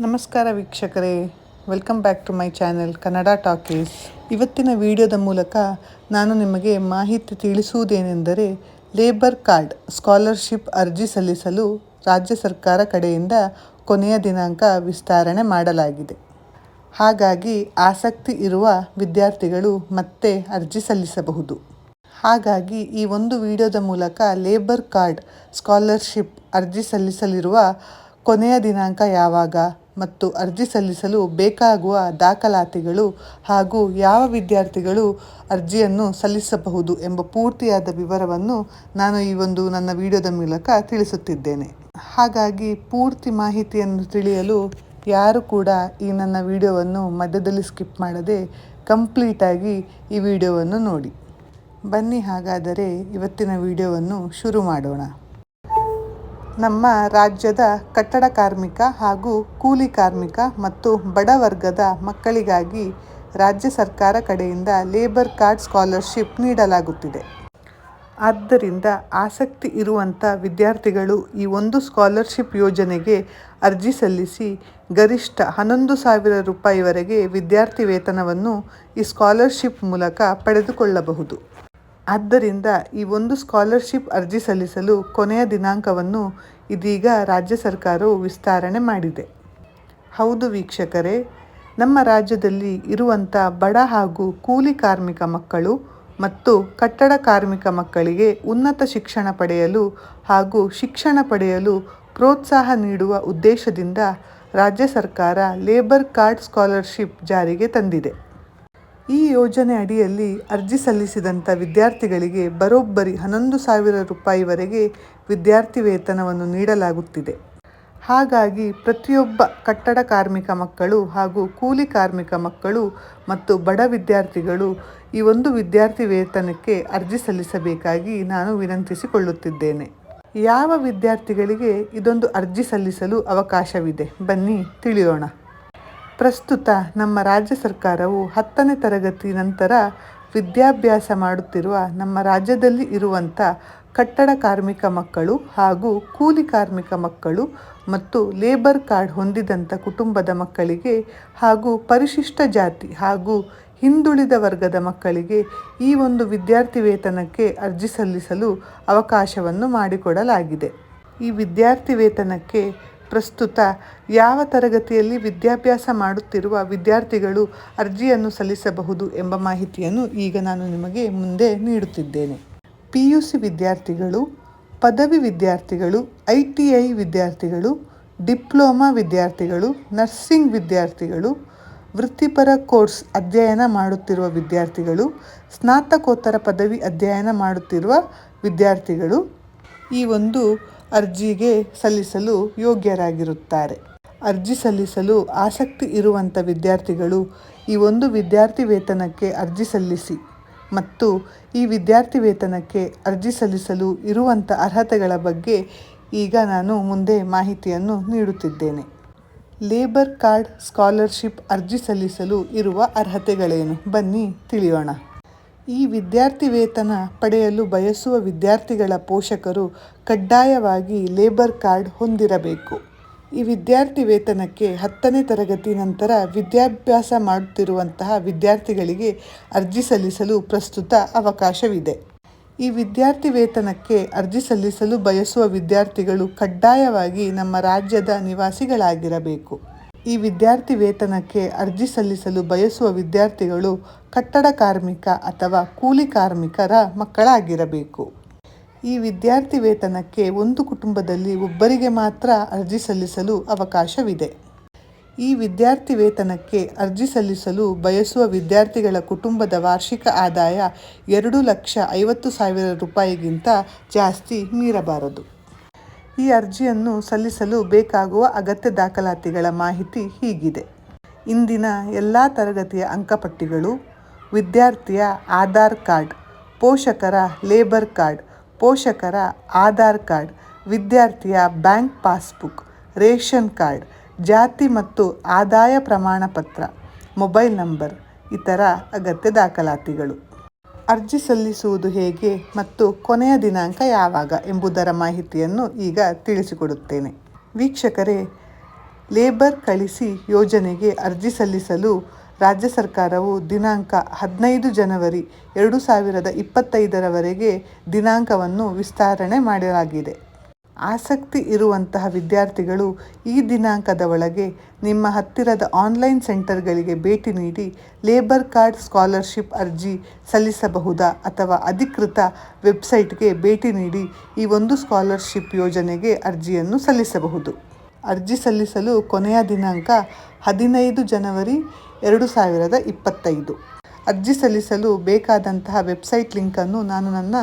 ನಮಸ್ಕಾರ ವೀಕ್ಷಕರೇ. Welcome back to my channel Kannada talkies ಇವತ್ತಿನ ವಿಡಿಯೋದ ಮೂಲಕ ನಾನು ನಿಮಗೆ ಮಾಹಿತಿ ತಿಳಿಸುವುದೇನೆಂದರೆ ಲೇಬರ್ ಕಾರ್ಡ್ ಸ್ಕಾಲರ್ಶಿಪ್ ಅರ್ಜಿ ಸಲ್ಲಿಸಲು ರಾಜ್ಯ ಸರ್ಕಾರ ಕಡೆಯಿಂದ ಕೊನೆಯ ದಿನಾಂಕ ವಿಸ್ತರಣೆ ಮಾಡಲಾಗಿದೆ. ಹಾಗಾಗಿ ಆಸಕ್ತಿ ಇರುವ ವಿದ್ಯಾರ್ಥಿಗಳು ಮತ್ತೆ ಅರ್ಜಿ ಸಲ್ಲಿಸಬಹುದು. ಹಾಗಾಗಿ ಈ ಒಂದು ವಿಡಿಯೋದ ಮೂಲಕ ಲೇಬರ್ ಕಾರ್ಡ್ ಸ್ಕಾಲರ್ಶಿಪ್ ಅರ್ಜಿ ಸಲ್ಲಿಸಲಿರುವ ಕೊನೆಯ ದಿನಾಂಕ ಯಾವಾಗ? ಮತ್ತು ಅರ್ಜಿ ಸಲ್ಲಿಸಲು ಬೇಕಾಗುವ ದಾಖಲಾತಿಗಳು ಹಾಗೂ ಯಾವ ವಿದ್ಯಾರ್ಥಿಗಳು ಅರ್ಜಿಯನ್ನು ಸಲ್ಲಿಸಬಹುದು ಎಂಬ ಪೂರ್ತಿಯಾದ ವಿವರವನ್ನು ನಾನು ಈ ಒಂದು ನನ್ನ ವಿಡಿಯೋದ ಮೂಲಕ ತಿಳಿಸುತ್ತಿದ್ದೇನೆ. ಹಾಗಾಗಿ ಪೂರ್ತಿ ಮಾಹಿತಿಯನ್ನು ತಿಳಿಯಲು ಯಾರು ಕೂಡ ಈ ನನ್ನ ವಿಡಿಯೋವನ್ನು ಮಧ್ಯದಲ್ಲಿ ಸ್ಕಿಪ್ ಮಾಡದೆ ಕಂಪ್ಲೀಟಾಗಿ ಈ ವಿಡಿಯೋವನ್ನು ನೋಡಿ. ಬನ್ನಿ ಹಾಗಾದರೆ ಇವತ್ತಿನ ವಿಡಿಯೋವನ್ನು ಶುರು ಮಾಡೋಣ. ನಮ್ಮ ರಾಜ್ಯದ ಕಟ್ಟಡ ಕಾರ್ಮಿಕ ಹಾಗೂ ಕೂಲಿ ಕಾರ್ಮಿಕ ಮತ್ತು ಬಡ ವರ್ಗದ ಮಕ್ಕಳಿಗಾಗಿ ರಾಜ್ಯ ಸರ್ಕಾರ ಕಡೆಯಿಂದ ಲೇಬರ್ ಕಾರ್ಡ್ ಸ್ಕಾಲರ್ಶಿಪ್ ನೀಡಲಾಗುತ್ತಿದೆ. ಆದ್ದರಿಂದ ಆಸಕ್ತಿ ಇರುವಂಥ ವಿದ್ಯಾರ್ಥಿಗಳು ಈ ಒಂದು ಸ್ಕಾಲರ್ಶಿಪ್ ಯೋಜನೆಗೆ ಅರ್ಜಿ ಸಲ್ಲಿಸಿ ಗರಿಷ್ಠ ಹನ್ನೊಂದು ಸಾವಿರ ರೂಪಾಯಿವರೆಗೆ ವಿದ್ಯಾರ್ಥಿ ವೇತನವನ್ನು ಈ ಸ್ಕಾಲರ್ಶಿಪ್ ಮೂಲಕ ಪಡೆದುಕೊಳ್ಳಬಹುದು. ಆದ್ದರಿಂದ ಈ ಒಂದು ಸ್ಕಾಲರ್ಶಿಪ್ ಅರ್ಜಿ ಸಲ್ಲಿಸಲು ಕೊನೆಯ ದಿನಾಂಕವನ್ನು ಇದೀಗ ರಾಜ್ಯ ಸರ್ಕಾರವು ವಿಸ್ತರಣೆ ಮಾಡಿದೆ. ಹೌದು ವೀಕ್ಷಕರೇ, ನಮ್ಮ ರಾಜ್ಯದಲ್ಲಿ ಇರುವಂಥ ಬಡ ಹಾಗೂ ಕೂಲಿ ಕಾರ್ಮಿಕ ಮಕ್ಕಳು ಮತ್ತು ಕಟ್ಟಡ ಕಾರ್ಮಿಕ ಮಕ್ಕಳಿಗೆ ಉನ್ನತ ಶಿಕ್ಷಣ ಪಡೆಯಲು ಹಾಗೂ ಶಿಕ್ಷಣ ಪಡೆಯಲು ಪ್ರೋತ್ಸಾಹ ನೀಡುವ ಉದ್ದೇಶದಿಂದ ರಾಜ್ಯ ಸರ್ಕಾರ ಲೇಬರ್ ಕಾರ್ಡ್ ಸ್ಕಾಲರ್ಶಿಪ್ ಜಾರಿಗೆ ತಂದಿದೆ. ಈ ಯೋಜನೆ ಅಡಿಯಲ್ಲಿ ಅರ್ಜಿ ಸಲ್ಲಿಸಿದಂಥ ವಿದ್ಯಾರ್ಥಿಗಳಿಗೆ ಬರೋಬ್ಬರಿ ಹನ್ನೊಂದು ಸಾವಿರ ರೂಪಾಯಿವರೆಗೆ ವಿದ್ಯಾರ್ಥಿ ವೇತನವನ್ನು ನೀಡಲಾಗುತ್ತಿದೆ. ಹಾಗಾಗಿ ಪ್ರತಿಯೊಬ್ಬ ಕಟ್ಟಡ ಕಾರ್ಮಿಕ ಮಕ್ಕಳು ಹಾಗೂ ಕೂಲಿ ಕಾರ್ಮಿಕ ಮಕ್ಕಳು ಮತ್ತು ಬಡ ವಿದ್ಯಾರ್ಥಿಗಳು ಈ ಒಂದು ವಿದ್ಯಾರ್ಥಿ ವೇತನಕ್ಕೆ ಅರ್ಜಿ ಸಲ್ಲಿಸಬೇಕಾಗಿ ನಾನು ವಿನಂತಿಸಿಕೊಳ್ಳುತ್ತಿದ್ದೇನೆ. ಯಾವ ವಿದ್ಯಾರ್ಥಿಗಳಿಗೆ ಇದೊಂದು ಅರ್ಜಿ ಸಲ್ಲಿಸಲು ಅವಕಾಶವಿದೆ? ಬನ್ನಿ ತಿಳಿಯೋಣ. ಪ್ರಸ್ತುತ ನಮ್ಮ ರಾಜ್ಯ ಸರ್ಕಾರವು ಹತ್ತನೇ ತರಗತಿ ನಂತರ ವಿದ್ಯಾಭ್ಯಾಸ ಮಾಡುತ್ತಿರುವ ನಮ್ಮ ರಾಜ್ಯದಲ್ಲಿ ಇರುವಂಥ ಕಟ್ಟಡ ಕಾರ್ಮಿಕ ಮಕ್ಕಳು ಹಾಗೂ ಕೂಲಿ ಕಾರ್ಮಿಕ ಮಕ್ಕಳು ಮತ್ತು ಲೇಬರ್ ಕಾರ್ಡ್ ಹೊಂದಿದಂಥ ಕುಟುಂಬದ ಮಕ್ಕಳಿಗೆ ಹಾಗೂ ಪರಿಶಿಷ್ಟ ಜಾತಿ ಹಾಗೂ ಹಿಂದುಳಿದ ವರ್ಗದ ಮಕ್ಕಳಿಗೆ ಈ ಒಂದು ವಿದ್ಯಾರ್ಥಿ ವೇತನಕ್ಕೆ ಅರ್ಜಿ ಸಲ್ಲಿಸಲು ಅವಕಾಶವನ್ನು ಮಾಡಿಕೊಡಲಾಗಿದೆ. ಈ ವಿದ್ಯಾರ್ಥಿ ವೇತನಕ್ಕೆ ಪ್ರಸ್ತುತ ಯಾವ ತರಗತಿಯಲ್ಲಿ ವಿದ್ಯಾಭ್ಯಾಸ ಮಾಡುತ್ತಿರುವ ವಿದ್ಯಾರ್ಥಿಗಳು ಅರ್ಜಿಯನ್ನು ಸಲ್ಲಿಸಬಹುದು ಎಂಬ ಮಾಹಿತಿಯನ್ನು ಈಗ ನಾನು ನಿಮಗೆ ಮುಂದೆ ನೀಡುತ್ತಿದ್ದೇನೆ. ಪಿ ಯು ಸಿ ವಿದ್ಯಾರ್ಥಿಗಳು, ಪದವಿ ವಿದ್ಯಾರ್ಥಿಗಳು ಐ ಟಿ ಐ ವಿದ್ಯಾರ್ಥಿಗಳು, ಡಿಪ್ಲೊಮಾ ವಿದ್ಯಾರ್ಥಿಗಳು, ನರ್ಸಿಂಗ್ ವಿದ್ಯಾರ್ಥಿಗಳು, ವೃತ್ತಿಪರ ಕೋರ್ಸ್ ಅಧ್ಯಯನ ಮಾಡುತ್ತಿರುವ ವಿದ್ಯಾರ್ಥಿಗಳು, ಸ್ನಾತಕೋತ್ತರ ಪದವಿ ಅಧ್ಯಯನ ಮಾಡುತ್ತಿರುವ ವಿದ್ಯಾರ್ಥಿಗಳು ಈ ಒಂದು ಅರ್ಜಿಗೆ ಸಲ್ಲಿಸಲು ಯೋಗ್ಯರಾಗಿರುತ್ತಾರೆ. ಅರ್ಜಿ ಸಲ್ಲಿಸಲು ಆಸಕ್ತಿ ಇರುವಂಥ ವಿದ್ಯಾರ್ಥಿಗಳು ಈ ಒಂದು ವಿದ್ಯಾರ್ಥಿ ವೇತನಕ್ಕೆ ಅರ್ಜಿ ಸಲ್ಲಿಸಿ ಮತ್ತು ಈ ವಿದ್ಯಾರ್ಥಿ ವೇತನಕ್ಕೆ ಅರ್ಜಿ ಸಲ್ಲಿಸಲು ಇರುವಂಥ ಅರ್ಹತೆಗಳ ಬಗ್ಗೆ ಈಗ ನಾನು ಮುಂದೆ ಮಾಹಿತಿಯನ್ನು ನೀಡುತ್ತಿದ್ದೇನೆ. ಲೇಬರ್ ಕಾರ್ಡ್ ಸ್ಕಾಲರ್ಶಿಪ್ ಅರ್ಜಿ ಸಲ್ಲಿಸಲು ಇರುವ ಅರ್ಹತೆಗಳೇನು? ಬನ್ನಿ ತಿಳಿಯೋಣ. ಈ ವಿದ್ಯಾರ್ಥಿ ವೇತನ ಪಡೆಯಲು ಬಯಸುವ ವಿದ್ಯಾರ್ಥಿಗಳ ಪೋಷಕರು ಕಡ್ಡಾಯವಾಗಿ ಲೇಬರ್ ಕಾರ್ಡ್ ಹೊಂದಿರಬೇಕು. ಈ ವಿದ್ಯಾರ್ಥಿ ವೇತನಕ್ಕೆ ಹತ್ತನೇ ತರಗತಿ ನಂತರ ವಿದ್ಯಾಭ್ಯಾಸ ಮಾಡುತ್ತಿರುವಂತಹ ವಿದ್ಯಾರ್ಥಿಗಳಿಗೆ ಅರ್ಜಿ ಸಲ್ಲಿಸಲು ಪ್ರಸ್ತುತ ಅವಕಾಶವಿದೆ. ಈ ವಿದ್ಯಾರ್ಥಿ ವೇತನಕ್ಕೆ ಅರ್ಜಿ ಸಲ್ಲಿಸಲು ಬಯಸುವ ವಿದ್ಯಾರ್ಥಿಗಳು ಕಡ್ಡಾಯವಾಗಿ ನಮ್ಮ ರಾಜ್ಯದ ನಿವಾಸಿಗಳಾಗಿರಬೇಕು. ಈ ವಿದ್ಯಾರ್ಥಿ ವೇತನಕ್ಕೆ ಅರ್ಜಿ ಸಲ್ಲಿಸಲು ಬಯಸುವ ವಿದ್ಯಾರ್ಥಿಗಳು ಕಟ್ಟಡ ಕಾರ್ಮಿಕ ಅಥವಾ ಕೂಲಿ ಕಾರ್ಮಿಕರ ಮಕ್ಕಳಾಗಿರಬೇಕು. ಈ ವಿದ್ಯಾರ್ಥಿ ವೇತನಕ್ಕೆ ಒಂದು ಕುಟುಂಬದಲ್ಲಿ ಒಬ್ಬರಿಗೆ ಮಾತ್ರ ಅರ್ಜಿ ಸಲ್ಲಿಸಲು ಅವಕಾಶವಿದೆ. ಈ ವಿದ್ಯಾರ್ಥಿ ವೇತನಕ್ಕೆ ಅರ್ಜಿ ಸಲ್ಲಿಸಲು ಬಯಸುವ ವಿದ್ಯಾರ್ಥಿಗಳ ಕುಟುಂಬದ ವಾರ್ಷಿಕ ಆದಾಯ ಎರಡು ಲಕ್ಷ ಐವತ್ತು ಸಾವಿರ ರೂಪಾಯಿಗಿಂತ ಜಾಸ್ತಿ ಮೀರಬಾರದು. ಈ ಅರ್ಜಿಯನ್ನು ಸಲ್ಲಿಸಲು ಬೇಕಾಗುವ ಅಗತ್ಯ ದಾಖಲಾತಿಗಳ ಮಾಹಿತಿ ಹೀಗಿದೆ. ಇಂದಿನ ಎಲ್ಲ ತರಗತಿಯ ಅಂಕಪಟ್ಟಿಗಳು ವಿದ್ಯಾರ್ಥಿಯ ಆಧಾರ್ ಕಾರ್ಡ್, ಪೋಷಕರ ಲೇಬರ್ ಕಾರ್ಡ್, ಪೋಷಕರ ಆಧಾರ್ ಕಾರ್ಡ್, ವಿದ್ಯಾರ್ಥಿಯ ಬ್ಯಾಂಕ್ ಪಾಸ್ಬುಕ್, ರೇಷನ್ ಕಾರ್ಡ್, ಜಾತಿ ಮತ್ತು ಆದಾಯ ಪ್ರಮಾಣ ಪತ್ರ ಮೊಬೈಲ್ ನಂಬರ್, ಇತರ ಅಗತ್ಯ ದಾಖಲಾತಿಗಳು. ಅರ್ಜಿ ಸಲ್ಲಿಸುವುದು ಹೇಗೆ ಮತ್ತು ಕೊನೆಯ ದಿನಾಂಕ ಯಾವಾಗ ಎಂಬುದರ ಮಾಹಿತಿಯನ್ನು ಈಗ ತಿಳಿಸಿಕೊಡುತ್ತೇನೆ. ವೀಕ್ಷಕರೇ, ಲೇಬರ್ ಕಳಿಸಿ ಯೋಜನೆಗೆ ಅರ್ಜಿ ಸಲ್ಲಿಸಲು ರಾಜ್ಯ ಸರ್ಕಾರವು ದಿನಾಂಕ ಹದಿನೈದು ಜನವರಿ ಎರಡು ಸಾವಿರದ ಇಪ್ಪತ್ತೈದರವರೆಗೆ ದಿನಾಂಕವನ್ನು ವಿಸ್ತರಣೆ ಮಾಡಲಾಗಿದೆ. ಆಸಕ್ತಿ ಇರುವಂತಹ ವಿದ್ಯಾರ್ಥಿಗಳು ಈ ದಿನಾಂಕದ ಒಳಗೆ ನಿಮ್ಮ ಹತ್ತಿರದ ಆನ್ಲೈನ್ ಸೆಂಟರ್ಗಳಿಗೆ ಭೇಟಿ ನೀಡಿ ಲೇಬರ್ ಕಾರ್ಡ್ ಸ್ಕಾಲರ್ಶಿಪ್ ಅರ್ಜಿ ಸಲ್ಲಿಸಬಹುದಾ ಅಥವಾ ಅಧಿಕೃತ ವೆಬ್ಸೈಟ್ಗೆ ಭೇಟಿ ನೀಡಿ ಈ ಒಂದು ಸ್ಕಾಲರ್ಶಿಪ್ ಯೋಜನೆಗೆ ಅರ್ಜಿಯನ್ನು ಸಲ್ಲಿಸಬಹುದು. ಅರ್ಜಿ ಸಲ್ಲಿಸಲು ಕೊನೆಯ ದಿನಾಂಕ ಹದಿನೈದು ಜನವರಿ ಎರಡು ಸಾವಿರದ ಇಪ್ಪತ್ತೈದು. ಅರ್ಜಿ ಸಲ್ಲಿಸಲು ಬೇಕಾದಂತಹ ವೆಬ್ಸೈಟ್ ಲಿಂಕನ್ನು ನಾನು ನನ್ನ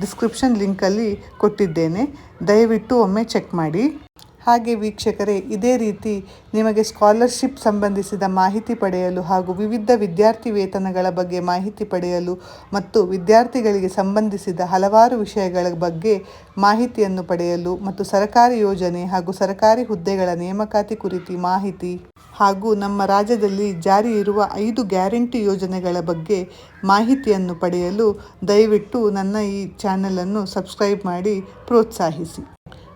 ಡಿಸ್ಕ್ರಿಪ್ಷನ್ ಲಿಂಕಲ್ಲಿ ಕೊಟ್ಟಿದ್ದೇನೆ. ದಯವಿಟ್ಟು ಒಮ್ಮೆ ಚೆಕ್ ಮಾಡಿ. ಹಾಗೆ ವೀಕ್ಷಕರೇ, ಇದೇ ರೀತಿ ನಿಮಗೆ ಸ್ಕಾಲರ್ಶಿಪ್ ಸಂಬಂಧಿಸಿದ ಮಾಹಿತಿ ಪಡೆಯಲು ಹಾಗೂ ವಿವಿಧ ವಿದ್ಯಾರ್ಥಿ ವೇತನಗಳ ಬಗ್ಗೆ ಮಾಹಿತಿ ಪಡೆಯಲು ಮತ್ತು ವಿದ್ಯಾರ್ಥಿಗಳಿಗೆ ಸಂಬಂಧಿಸಿದ ಹಲವಾರು ವಿಷಯಗಳ ಬಗ್ಗೆ ಮಾಹಿತಿಯನ್ನು ಪಡೆಯಲು ಮತ್ತು ಸರ್ಕಾರಿ ಯೋಜನೆ ಹಾಗೂ ಸರ್ಕಾರಿ ಹುದ್ದೆಗಳ ನೇಮಕಾತಿ ಕುರಿತು ಮಾಹಿತಿ ಹಾಗೂ ನಮ್ಮ ರಾಜ್ಯದಲ್ಲಿ ಜಾರಿ ಇರುವ ಐದು ಗ್ಯಾರಂಟಿ ಯೋಜನೆಗಳ ಬಗ್ಗೆ ಮಾಹಿತಿಯನ್ನು ಪಡೆಯಲು ದಯವಿಟ್ಟು ನನ್ನ ಈ ಚಾನಲನ್ನು ಸಬ್ಸ್ಕ್ರೈಬ್ ಮಾಡಿ ಪ್ರೋತ್ಸಾಹಿಸಿ.